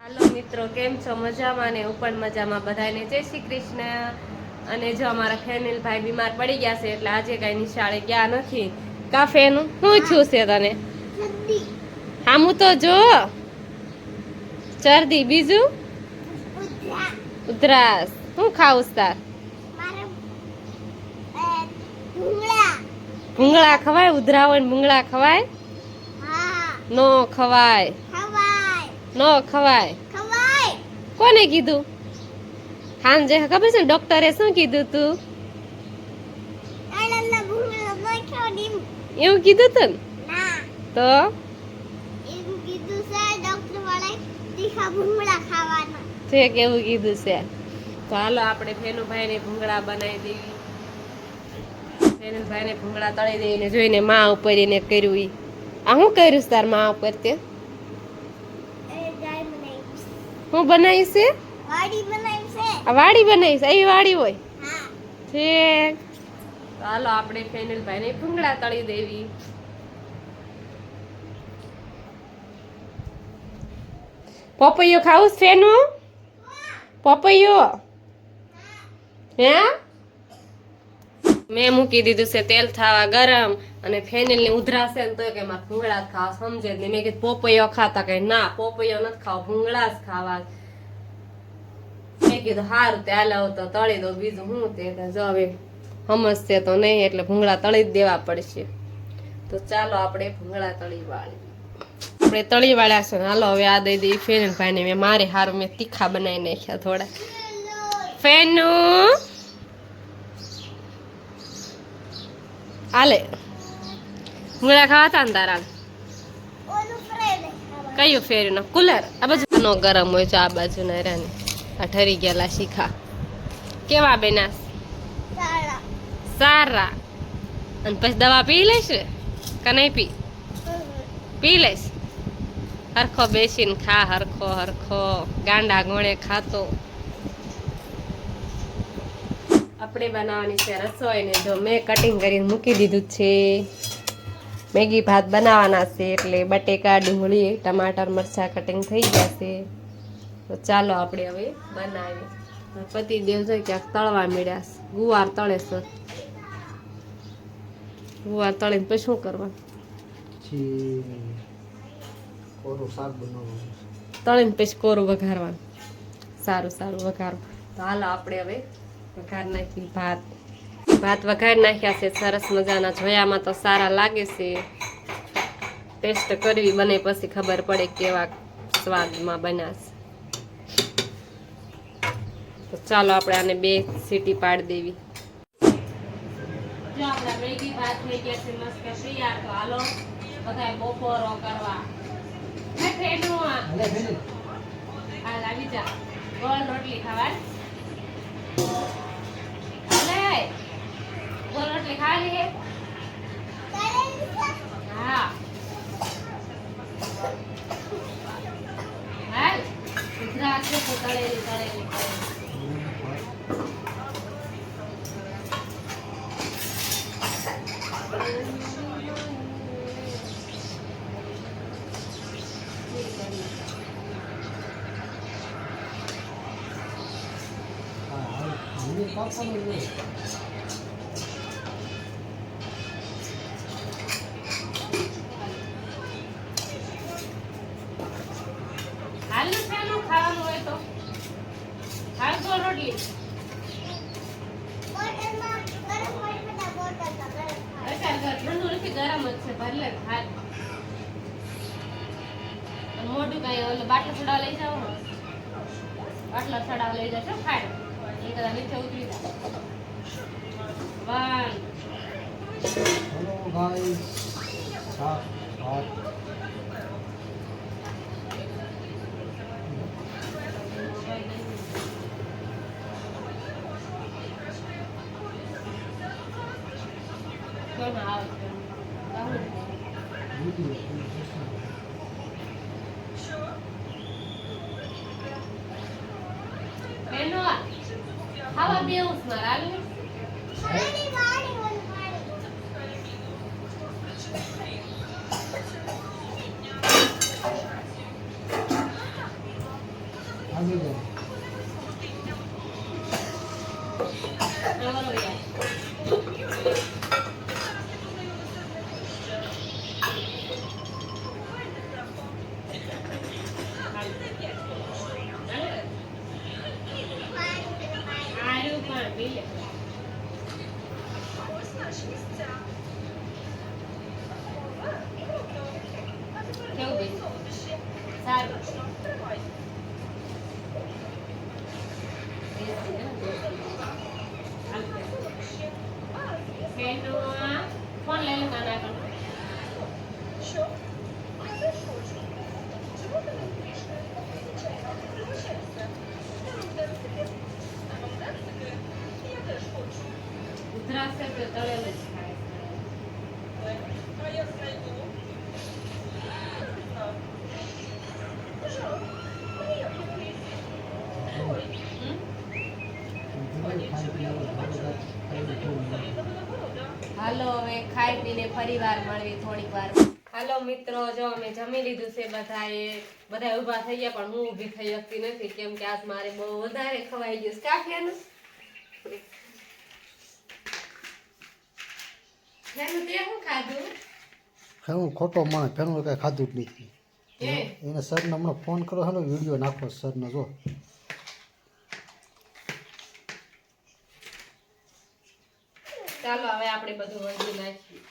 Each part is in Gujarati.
હાલો મિત્રો કેમ છો? મજામાં ને? હું પણ મજામાં બધાને જય શ્રી કૃષ્ણ. અને જો અમારા ફેનિલભાઈ બીમાર પડી ગયા છે એટલે આજે કઈ નિશાળે ગયા નથી. કાફેનું? શું છું છે તને? હામું તો જો. ચરદી બીજું? ઉધરાસ. શું ખાવું તાર ભૂંગળા. ખવાય? ઉધરા હોય ભૂંગળા ખવાય? નો ખવાય. નો ખવાય. કોને કીધું? સાંજે ખબર છે ડોક્ટરે શું કીધું તું? એવું કીધું તું ને? તો? છે કેવું કીધું છે? તો હાલો આપણે ફેનુભાઈ ને ભૂંગળા બનાવી દેવી. ભૂંગળા તળી દઈને જોઈને માં ઉપર એને કર્યું ઈ. આ શું કર્યું છે તારમાં ઉપર તે હું બનાવી છે આ વાડી બનાવી છે એ વાડી હોય. છે ચાલો આપણે ફેનિલભાઈ ને ભૂંગળા તળી દેવી. પપૈયો ખાવું છે ફેનું? પપૈયો? હે? મેં મૂકી દીધું છે, તેલ થાવા ગરમ અને ફેનિલની ઉધરાશે તો કે મારે ભૂંગળા જ ખાવા સમજે જ નહીં. મેં કીધું, પોપૈયો ખાતા કે ના, પોપૈયો નથી ખાવા, ભૂંગળા જ ખાવા. મેં કીધું સારું તે આલાવો તો તળી દો, બીજું હું તે જો હવે સમજશે તો નહીં, એટલે ભૂંગળા તળી જ દેવા પડશે. તો ચાલો આપણે ભૂંગળા તળી વાળી આપણે તળી વાળ્યા છે હાલો, હવે આ દઈ દઈ ફેન ભાઈ ને મેં મારે હારું મેં તીખા બનાવી નાખ્યા થોડા. ફેનું! હાલે મૂળા ખાવા હતા ને તારા. કયું ફેર્યું કુલર. આ બાજુ. નો ગરમ હોય છે આ બાજુ ના રાની. આ ઠરી ગયેલા શીખા. કેવા બેના? સારા. અને પછી દવા પી લઈશ કે નહીં પી? પી લઈશ. હરખો બેસીને ખા હરખો હરખો. ગાંડા ગોળે ખાતો. આપણે બનાવવાની છે રસોઈ ને જો મેં કટિંગ કરીને મૂકી દીધું છે. મેગી ભાત બનાવવાના છે એટલે બટેકા ડુંગળી ટમાટર મરચાં કટિંગ થઈ ગયા છે. તો ચાલો આપણે હવે બનાવીએ. પતિ દેવ છે ક્યાંક તળવા મળ્યા છે. ગુવાર તળે છે. ગુવાર તળીને પછી શું કરવાનું? તળીને પછી કોરું વઘારવાનું. સારું સારું વઘારવું તો હાલો આપણે હવે વઘાર નાખી ભાત. ભાત વઘાર નાખ્યા છે સરસ મજાના જોયામાં તો સારા લાગે છે. ટેસ્ટ કરવી બને પછી ખબર પડે કેવા સ્વાદમાં બનાશે. તો ચાલો આપણે આને બે સીટી પાડી દેવી. જો આપણા મેગી ભાત થઈ ગયા છે મસ્ત તૈયાર તો હાલો બધા બપોરો કરવા. હે આ. જા. ગોળ રોટલી હાલે ગોળ રોટલી ખાવી હે હા હાલ ગુજરાત છે તો તળેલી તળેલી તળેલી. ગરમ જ છે ભરલે હાલ મોટું કઈ ઓલો બાટલો છોડાવ લઈ જાવ બાટલા છોડાવ લઈ જશો ખાય? એ કદાચ નીચે ઉતરી જાય વન હલો ગાઈસ શાક ભાત કોણ આવે છે આવું જ. બીજું બેનો આયુ પણ પી લે કેવું બેન સારું ફોન લઈ લો નાના પણ ઉધરાશ છે તો તળેલું જ ખાય હમ? ખાઈ પી આવે ખાઈ ખાઈ હાલો હવે ખાઈ પીને ફરી વાર મળવી થોડીક વાર. હાલો મિત્રો જો અમે જમી લીધું છે બધાએ. બધા ઊભા થઈ ગયા પણ હું ઊભી થઈ શકતી નથી કેમ કે આજ મારે બહુ વધારે ખવાઈ ગયું કાફિયાનું હું ખોટો માણસ ફેરનું કઈ ખાધું જ નથી. એને સરને હમણાં ફોન કરો હાલો વીડિયો નાખો સરને જો ચાલો હવે આપણે બધું વળગી નાખીએ.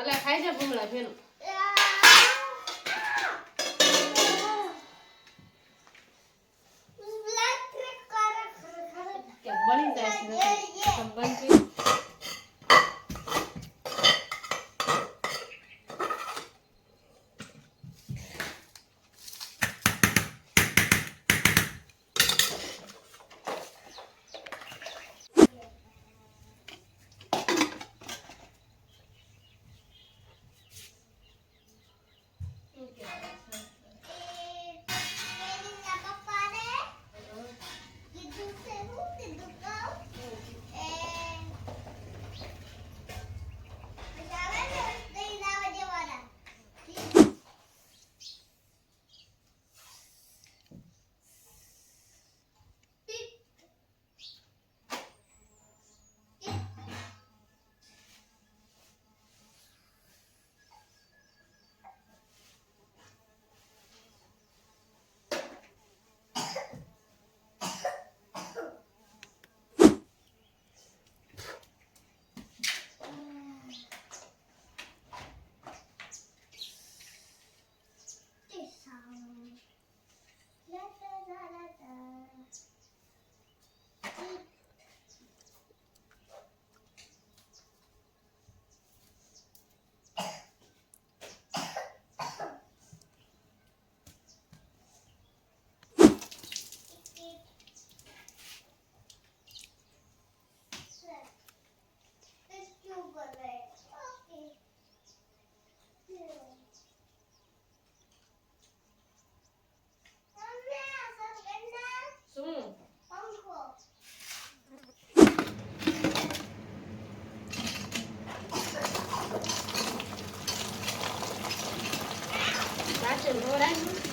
અલા ખાઈ જા ભૂંગળા ફેનું ドラ。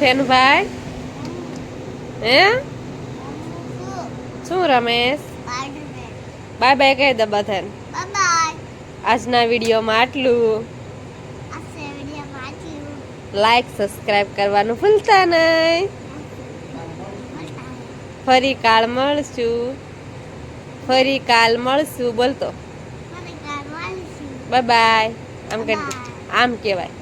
ફેનભાઈ હે શું રમેશ? બાય બાય કહી દે બધાને. આજના વિડીયોમાં આટલું. લાઈક સબસ્ક્રાઈબ કરવાનું ભૂલતા નહીં. ફરી કાલ મળશું. ફરી કાલ મળશું. બોલતો. બાય બાય આમ કે આમ કહેવાય.